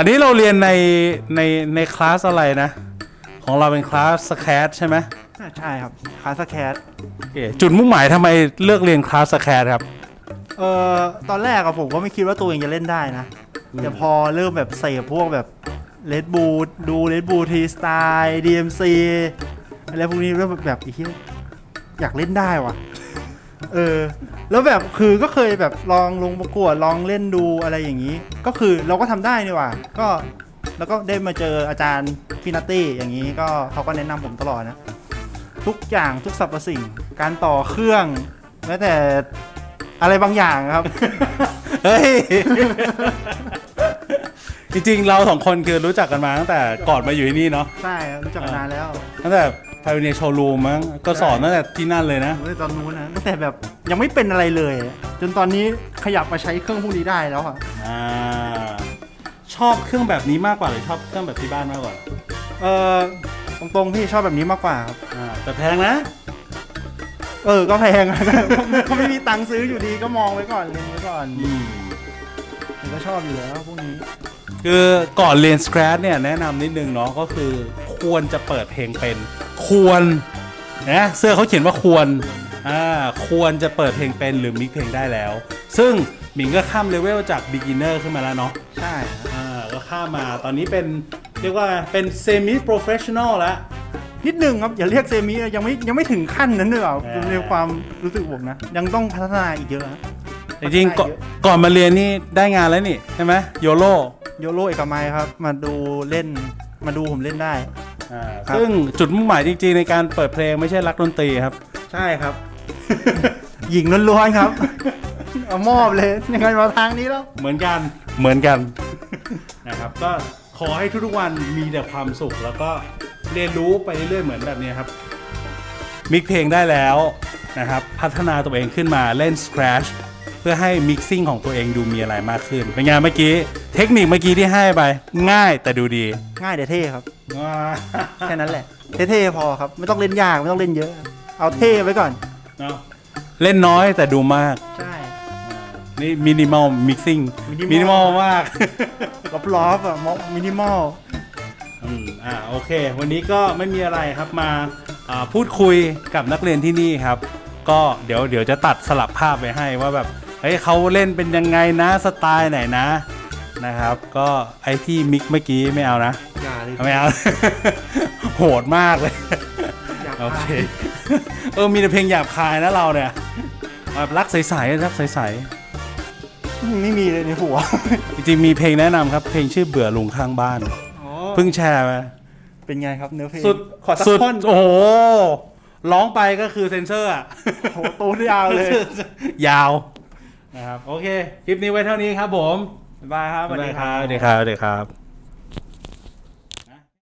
อันนี้เราเรียนในในในคลาสอะไรนะ ของเราเป็นคลาสสแคทใช่ไหมใช่ครับคลาสแคทโอเคจุดมุ่งหมายทำไมเลือกเรียนคลาสสแคทครับ เอ่อตอนแรกอะผมก็ไม่คิดว่าตัวเองจะเล่นได้นะ แต่พอเริ่มแบบเสพพวกแบบเลดบูดูเลดบูทีสไตล์ DMC อะไรพวกนี้เริ่มแบบอีกทียอยากเล่นได้ว่ะ เออ แล้วแบบคือก็เคยแบบลองลงประกวดลองเล่นดูอะไรอย่างนี้ ก็คือเราก็ทำได้นี่หว่า ก็แล้วก็ได้มาเจออาจารย์พี่นัตตี้อย่างนี้ก็เขาก็แนะนำผมตลอดนะ ทุกอย่างทุกสรรพสิ่ง การต่อเครื่องแม้แต่อะไรบางอย่างครับ เฮ้ย จริงๆ เราสองคนคือรู้จักกันมาตั้งแต่ก่อนมาอยู่ที่นี่เนาะ ใช่ครับรู้จักมานานแล้ว ตั้งแต่ พา i เนียโชว์รูมมั้งก็สอนตั้งแต่ที่นั่นเลยนะ ตั้งแต่ตอนนู้นนะตั้งแต่แบบยังไม่เป็นอะไรเลย จนตอนนี้ขยับมาใช้เครื่องพวกนี้ได้แล้วอะอ่าชอบเครื่องแบบนี้มากกว่าหรือชอบเครื่องแบบที่บ้านมากกว่าเออตรงๆพี่ชอบแบบนี้มากกว่าครับ อ่าแต่แพงนะ เออ ก็แพงอะ ก็ไม่มีตังค์ซื้ออยู่ดีก็มองไว้ก่อนเล็งไว้ก่อนอืม ผมก็ชอบอยู่แล้วพวกนี้ คือก่อนเรียนสคร t เนี่ยแนะนำนิดนึงเนาะก็คือควรจะเปิดเพลงเป็น ควรนะเสื้อเขาเขียนว่าควรอ่าควรจะเปิดเพลงเป็นหรือมิกเพลงได้แล้ว ซึ่งหมิงก็ข้ามเลเวลจาก beginner ขึ้นมาแล้วเนาะใช่ครับอ่าก็ข้ามมาตอนนี้เป็นเรียกว่าเป็น semi professional แล้ว นิดนึงครับ อย่าเรียกเซมิยังไม่ยังไม่ถึงขั้นนั้นเลยเปล่าเออ ในความรู้สึกผมนะ ยังต้องพัฒนาอีกเยอะนะจริงๆก่อนก่อนมาเรียนนี่ได้งานแล้วนี่ใช่ไหมโยโ o โยโรเอกมัยครับ มาดูเล่นมาดูผมเล่นได้ อ่าครับ ซึ่งจุดมุ่งหมายจริงๆในการเปิดเพลงไม่ใช่รักดนตรีครับ ใช่ครับ หญิงล้วนๆครับ เอามอบเลยยังไงมาทางนี้แล้ว เหมือนกัน เหมือนกัน นะครับ ก็ขอให้ทุกๆวันมีแต่ความสุข แล้วก็เรียนรู้ไปเรื่อยๆเหมือนแบบนี้ครับ มิกเพลงได้แล้วนะครับ พัฒนาตัวเองขึ้นมาเล่น Scratch เพื่อให้มิกซิ่งของตัวเองดูมีอะไรมากขึ้น เป็นไงเมื่อกี้เทคนิคเมื่อกี้ที่ให้ไป ง่ายแต่ดูดีง่ายแต่เท่ครับ แค่นั้นแหละ เท่ๆพอครับ ไม่ต้องเล่นยาก ไม่ต้องเล่นเยอะ เอาเท่ไว้ก่อน เนอะเล่นน้อยแต่ดูมาก ใช่ นี่มินิมอลมิกซิ่ง Minimal มินิมอลมาก รอบๆอะมอมินิมอล อืมอ่าโอเค วันนี้ก็ไม่มีอะไรครับมาอ่าพูดคุยกับนักเรียนที่นี่ครับ ก็เดี๋ยวเดี๋ยวจะตัดสลับภาพไปให้ว่าแบบ เฮ้ยเขาเล่นเป็นยังไงนะสไตล์ไหนนะนะครับ ก็ไอที่มิกเมื่อกี้ไม่เอานะอย่าเลยไม่เอา โหดมากเลยอย่าโอเคพาเออมีแต่เพลงหยาบคายนะเราเนี่ยแบบรักใสๆรักใสไม่มีเลยในหัวๆจริงๆมีเพลงแนะนำครับ เพลงชื่อเบื่อลุงข้างบ้านเพิ่งแชร์มาเป็นไงครับเนื้อเพลงสุดขอสักสุดท่อนโอ้โหร้องไปก็คือเซนเซอร์อะโอ้โหตูดยาวเลย ยาว นะครับ โอเค คลิปนี้ไว้เท่านี้ครับผม บ๊ายบายครับสวัสดีครับ สวัสดีครับสวัสดีครับ